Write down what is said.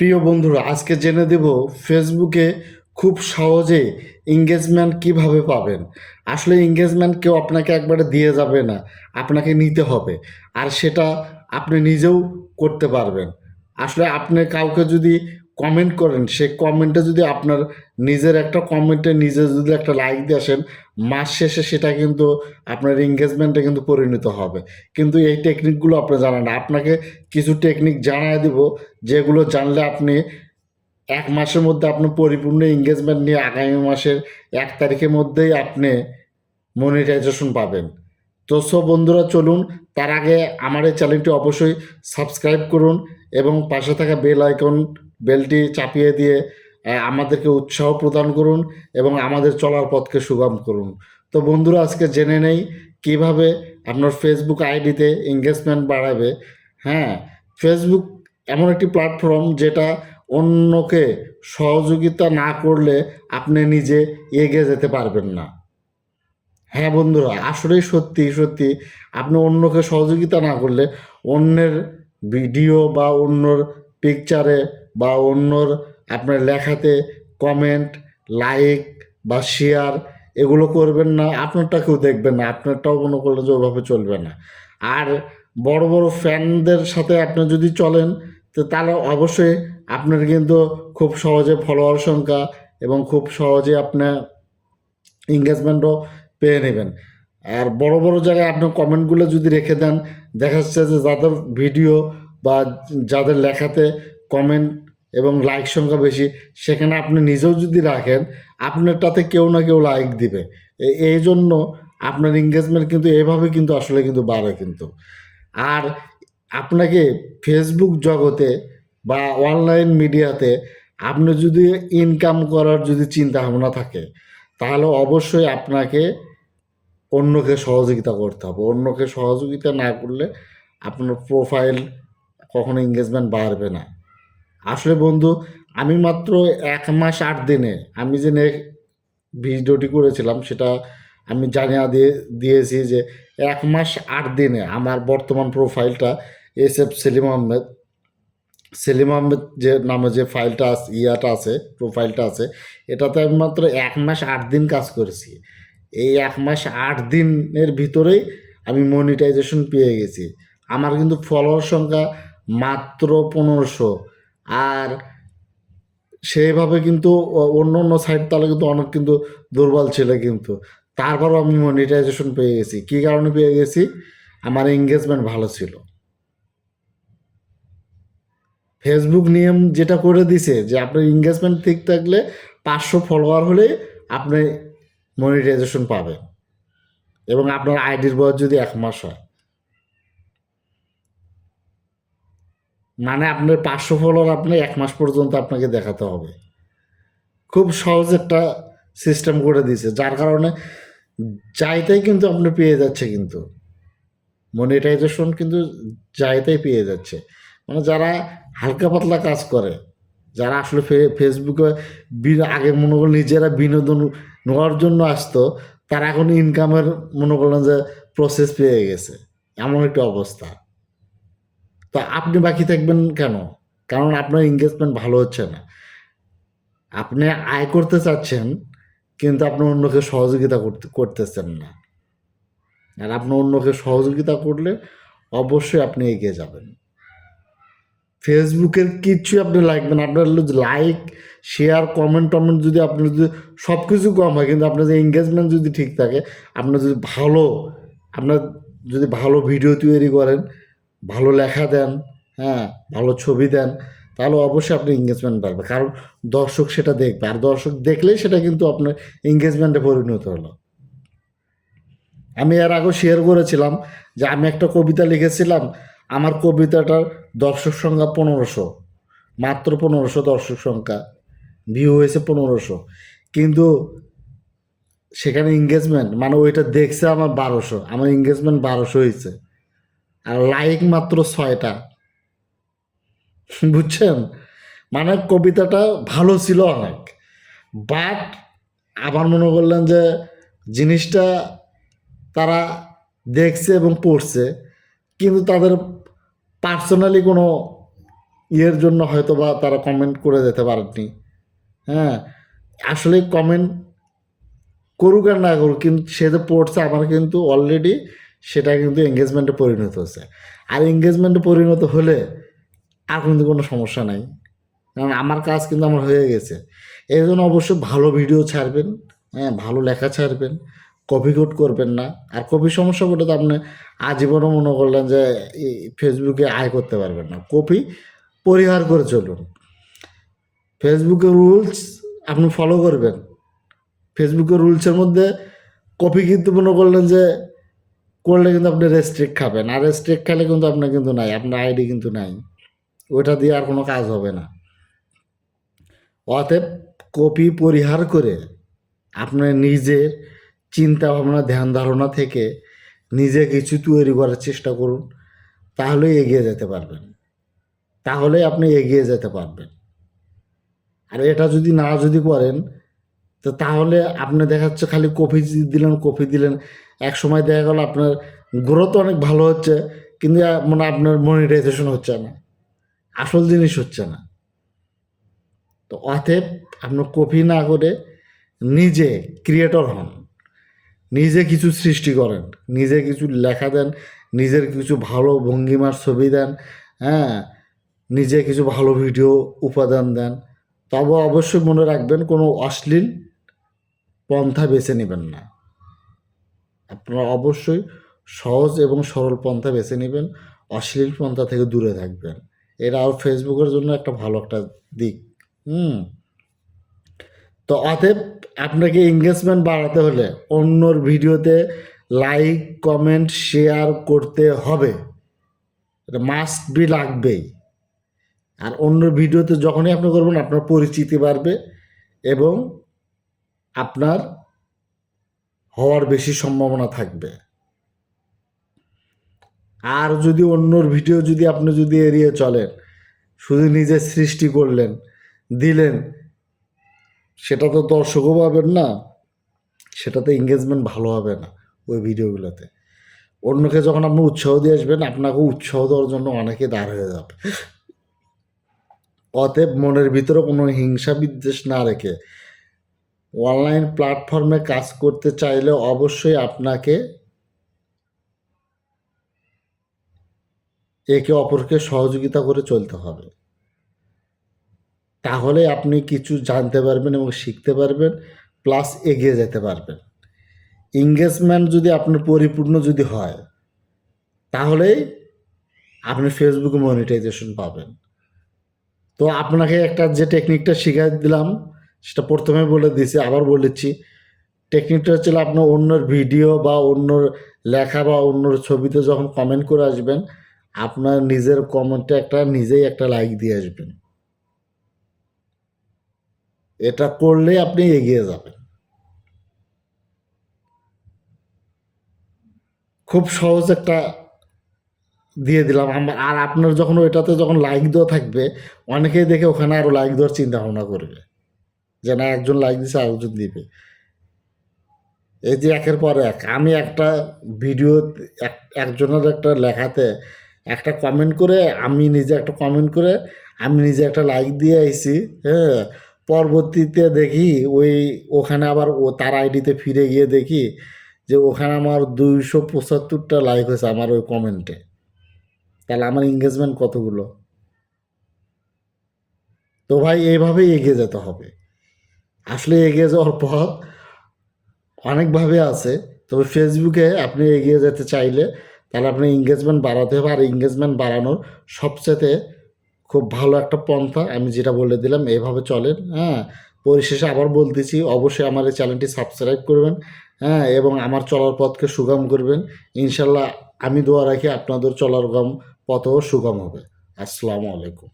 প্রিয় বন্ধুরা, আজকে জেনে দেব ফেসবুকে খুব সহজে এঙ্গেজমেন্ট কীভাবে পাবেন। আসলে এঙ্গেজমেন্ট কেউ আপনাকে একবারে দিয়ে যাবে না, আপনাকে নিতে হবে আর সেটা আপনি নিজেও করতে পারবেন। আসলে আপনি কাউকে যদি কমেন্ট করেন। সেই কমেন্টে যদি আপনার নিজের একটা কমেন্টে নিজে যদি একটা লাইক দিয়ে আসেন, মাস শেষে সেটা কিন্তু আপনার এঙ্গেজমেন্টে কিন্তু পরিণত হবে। কিন্তু এই টেকনিকগুলো আপনি জানেন আপনাকে কিছু টেকনিক জানায় দিব, যেগুলো জানলে আপনি এক মাসের মধ্যে আপনি পরিপূর্ণ এঙ্গেজমেন্ট নিয়ে আগামী মাসের এক তারিখের মধ্যেই আপনি মনিটাইজেশন পাবেন। তো সব বন্ধুরা, চলুন, তার আগে আমার এই চ্যানেলটি অবশ্যই সাবস্ক্রাইব করুন এবং পাশে থাকা বেল আইকন বেলটি চাপিয়ে দিয়ে আমাদেরকে উৎসাহ প্রদান করুন এবং আমাদের চলার পথকে সুগম করুন। তো বন্ধুরা, আজকে জেনে নেই কীভাবে আপনার ফেসবুক আইডিতে এঙ্গেজমেন্ট বাড়াবে। হ্যাঁ ফেসবুক এমন একটি প্ল্যাটফর্ম যেটা অন্যকে সহযোগিতা না করলে আপনি নিজে এগিয়ে যেতে পারবেন না। হ্যাঁ বন্ধুরা, আসলেই সত্যি সত্যি আপনি অন্যকে সহযোগিতা না করলে অন্যের ভিডিও বা অন্যর পিকচারে বা অন্যর আপনার লেখাতে কমেন্ট লাইক বা শেয়ার এগুলো করবেন না আপনারটা কেউ দেখবেন না, আপনারটাও মনে করলে যে ওইভাবে চলবে না। আর বড় বড় ফ্যানদের সাথে আপনি যদি চলেন, তো তাহলে অবশ্যই আপনার কিন্তু খুব সহজে ফলোয়ার সংখ্যা এবং খুব সহজে আপনার এঙ্গেজমেন্টও পেয়ে নেবেন। আর বড় বড় জায়গায় আপনি কমেন্টগুলো যদি রেখে দেন, দেখা যাচ্ছে যে যাদের ভিডিও বা যাদের লেখাতে কমেন্ট এবং লাইক সংখ্যা বেশি, সেখানে আপনি নিজেও যদি রাখেন, আপনারটাতে কেউ না কেউ লাইক দিবে। এই জন্য আপনার এঙ্গেজমেন্ট কিন্তু এভাবে কিন্তু আসলে কিন্তু বাড়ে কিন্তু। আর আপনাকে ফেসবুক জগতে বা অনলাইন মিডিয়াতে আপনি যদি ইনকাম করার যদি চিন্তা ভাবনা থাকে, তাহলে অবশ্যই আপনাকে অন্যকে সহযোগিতা করতে হবে। অন্যকে সহযোগিতা না করলে আপনার প্রোফাইল কখনো এঙ্গেজমেন্ট বাড়বে না। আসলে বন্ধু, আমি মাত্র এক মাস আট দিনে আমি যে ভিডিওটি করেছিলাম সেটা আমি জানিয়ে দিয়ে দিয়েছি যে এক মাস আট দিনে আমার বর্তমান প্রোফাইলটা এস এফ সেলিম আহমেদ। সেলিম আহমেদ যে নামে যে ফাইলটা ইয়াটা আছে প্রোফাইলটা আছে, এটাতে আমি মাত্র এক মাস আট দিন কাজ করেছি। এই এক মাস আট দিনের ভিতরেই আমি মনিটাইজেশন পেয়ে গেছি। আমার কিন্তু ফলোয়ার সংখ্যা মাত্র পনেরোশো। আর সেইভাবে কিন্তু অন্য অন্য সাইট তাহলে কিন্তু অনেক কিন্তু দুর্বল ছিল কিন্তু। তারপরও আমি মনিটাইজেশন পেয়ে গেছি। কী কারণে পেয়ে গেছি? আমার এঙ্গেজমেন্ট ভালো ছিল। ফেসবুক নিয়ম যেটা করে দিছে যে আপনার এঙ্গেজমেন্ট ঠিক থাকলে পাঁচশো ফলোয়ার হলে আপনি মনিটাইজেশন পাবেন। এবং আপনার আইডির বয়স যদি এক মাস হয়। মানে আপনার পাঁচশো ফলোয়ার আপনি এক মাস পর্যন্ত আপনাকে দেখাতে হবে। খুব সহজ একটা সিস্টেম করে দিয়েছে, যার কারণে চাইতেই কিন্তু আপনি পেয়ে যাচ্ছে কিন্তু। মনিটাইজেশন কিন্তু চাইতেই পেয়ে যাচ্ছে। মানে যারা হালকা পাতলা কাজ করে, যারা আসলে ফেসবুকে আগে মনে করলেন নিজেরা বিনোদন নেওয়ার জন্য আসতো, তারা এখন ইনকামের মনে করলেন যে প্রসেস পেয়ে গেছে। এমন একটা অবস্থা। তো আপনি বাকি থাকবেন কেন? কারণ আপনার এঙ্গেজমেন্ট ভালো হচ্ছে না। আপনি আয় করতে চাচ্ছেন, কিন্তু আপনি অন্যকে সহযোগিতা করতে, করতেছেন না। আর আপনি অন্যকে সহযোগিতা করলে অবশ্যই আপনি এগিয়ে যাবেন। ফেসবুকের কিচ্ছুই আপনি লাগবেন আপনার লাইক শেয়ার কমেন্ট টমেন্ট যদি আপনি যদি সব কিছু কম হয়, কিন্তু আপনার যে এঙ্গেজমেন্ট যদি ঠিক থাকে, আপনার যদি ভালো, আপনার যদি ভালো ভিডিও তৈরি করেন ভালো লেখা দেন হ্যাঁ ভালো ছবি দেন, তাহলে অবশ্যই আপনি এঙ্গেজমেন্ট বাড়বে। কারণ দর্শক সেটা দেখবে, আর দর্শক দেখলেই সেটা কিন্তু আপনার এঙ্গেজমেন্টে পরিণত হলো। আমি এর আগেও শেয়ার করেছিলাম যে আমি একটা কবিতা লিখেছিলাম, আমার কবিতাটার দর্শক সংখ্যা পনেরোশো, মাত্র পনেরোশো দর্শক সংখ্যা ভিউ হয়েছে পনেরোশো। কিন্তু সেখানে এঙ্গেজমেন্ট মানে ওইটা দেখছে আমার বারোশো, আমার এঙ্গেজমেন্ট বারোশো হয়েছে। আর লাইক মাত্র ছয়টা। বুঝছেন? মানে কবিতাটা ভালো ছিল অনেক। বাট আবার মনে করলেন যে জিনিসটা তারা দেখছে এবং পড়ছে, কিন্তু তাদের পার্সোনালি কোনো ইয়ের জন্য হয়তো বা তারা কমেন্ট করে যেতে পারেননি। হ্যাঁ আসলে কমেন্ট করুক আর না করুক, কিন্তু সে যে পড়ছে, আমার কিন্তু অলরেডি সেটা কিন্তু এঙ্গেজমেন্টে পরিণত হচ্ছে আর এঙ্গেজমেন্টে পরিণত হলে আর কিন্তু কোনো সমস্যা নাই। কারণ আমার কাজ কিন্তু আমার হয়ে গেছে। এই জন্য অবশ্যই ভালো ভিডিও ছাড়বেন হ্যাঁ ভালো লেখা ছাড়বেন কপি কোড করবেন না। আর কপি সমস্যা করলে তো আপনি আজীবনও মনে করলেন যে ফেসবুকে আয় করতে পারবেন না। কপি পরিহার করে চলুন। ফেসবুকের রুলস আপনি ফলো করবেন। ফেসবুকের রুলসের মধ্যে কপি কিন্তু মনে করলেন যে করলে কিন্তু আপনি রেস্ট্রিক্ট খাবেন, আর রেস্ট্রিক্ট খেলে কিন্তু আপনার কিন্তু নাই, আপনার আইডি কিন্তু নাই। ওটা দিয়ে আর কোনো কাজ হবে না। অতএব কপি পরিহার করে আপনার নিজের চিন্তা ভাবনা ধ্যান ধারণা থেকে নিজে কিছু তৈরি করার চেষ্টা করুন, তাহলে এগিয়ে যেতে পারবেন। তাহলে আপনি এগিয়ে যেতে পারবেন। আর এটা যদি না যদি করেন তো তাহলে আপনি দেখা যাচ্ছে খালি কফি দিলেন কফি দিলেন, এক সময় দেখা গেল আপনার গ্রোথ অনেক ভালো হচ্ছে, কিন্তু মানে আপনার মনিটাইজেশন হচ্ছে না, আসল জিনিস হচ্ছে না। তো অতএব আপনার কপি না করে নিজে ক্রিয়েটর হন, নিজে কিছু সৃষ্টি করেন, নিজে কিছু লেখা দেন, নিজের কিছু ভালো ভঙ্গিমার ছবি দেন হ্যাঁ নিজে কিছু ভালো ভিডিও উপাদান দেন, তবে অবশ্যই মনে রাখবেন কোনো অশ্লীল পন্থা বেছে নেবেন না। আপনারা অবশ্যই সহজ এবং সরল পন্থা বেছে নেবেন, অশ্লীল পন্থা থেকে দূরে থাকবেন। এটা আর ফেসবুকের জন্য একটা ভালো একটা দিক। হুম। তো অতএব আপনাকে এঙ্গেজমেন্ট বাড়াতে হলে অন্যর ভিডিওতে লাইক কমেন্ট শেয়ার করতে হবে। এটা মাস্ট বি লাগবেই। আর অন্য ভিডিওতে যখনই আপনি করবেন, আপনার পরিচিতি বাড়বে এবং আপনার হওয়ার বেশি সম্ভাবনা থাকবে। আর যদি অন্যর ভিডিও যদি আপনি যদি এড়িয়ে চলেন, শুধু নিজে সৃষ্টি করলেন, দিলেন, সেটা তো দর্শকও পাবেন না, সেটাতে এঙ্গেজমেন্ট ভালো হবে না ওই ভিডিওগুলোতে। অন্যকে যখন আপনি উৎসাহ দিয়ে আসবেন, আপনাকে উৎসাহ দেওয়ার জন্য অনেকে দাঁড় হয়ে যাবে। অতএব মনের ভিতরে কোনো হিংসা বিদ্বেষ না রেখে অনলাইন প্ল্যাটফর্মে কাজ করতে চাইলে অবশ্যই আপনাকে একে অপরকে সহযোগিতা করে চলতে হবে। তাহলে আপনি কিছু জানতে পারবেন এবং শিখতে পারবেন, প্লাস এগিয়ে যেতে পারবেন। এঙ্গেজমেন্ট যদি আপনার পরিপূর্ণ যদি হয় তাহলেই আপনি ফেসবুকে মনিটাইজেশন পাবেন। তো আপনাকে একটা যে টেকনিকটা শিখাই দিলাম সেটা প্রথমে বলে দিয়েছি, আবার বলেছি। টেকনিকটা হচ্ছে আপনার অন্যর ভিডিও বা অন্যর লেখা বা অন্যর ছবিতে যখন কমেন্ট করে আসবেন, আপনার নিজের কমেন্টে একটা, নিজেই একটা লাইক দিয়ে আসবেন। এটা করলে আপনি এগিয়ে যাবেন। খুব সহজ একটা দিয়ে দিলাম। আর আপনার যখন ওইটাতে যখন লাইক দেওয়া থাকবে, অনেকেই দেখে ওখানে আরও লাইক দেওয়ার চিন্তা ভাবনা করবে। যে না, একজন লাইক দিছে, আরেকজন দিবে। এই যে একের পর এক, আমি একটা ভিডিও এক, একজনের একটা লেখাতে একটা কমেন্ট করে, আমি নিজে একটা কমেন্ট করে, আমি নিজে একটা লাইক দিয়ে আইছি হ্যাঁ। পরবর্তীতে দেখি ওই, ওখানে আবার ও তার আইডিতে ফিরে গিয়ে দেখি যে ওখানে আমার দুইশো পঁচাত্তরটা লাইক হয়েছে আমার ওই কমেন্টে তাহলে আমার এঙ্গেজমেন্ট কতগুলো? তো ভাই, এইভাবেই এগিয়ে যেতে হবে। আসলে এগিয়ে যাওয়ার পথ অনেকভাবে আছে। তবে ফেসবুকে আপনি এগিয়ে যেতে চাইলে তাহলে আপনি এঙ্গেজমেন্ট বাড়াতে হবে। আর এঙ্গেজমেন্ট বাড়ানোর সবচেয়ে খুব ভালো একটা পন্থা আমি যেটা বলে দিলাম, এভাবে চলেন হ্যাঁ। পরিশেষে আবার বলতেছি, অবশ্যই আমার এই চ্যানেলটি সাবস্ক্রাইব করবেন হ্যাঁ এবং আমার চলার পথকে সুগম করবেন। ইনশাল্লাহ আমি দোয়া রাখি আপনাদের চলার গম পথও সুগম হবে। আসসালামু আলাইকুম।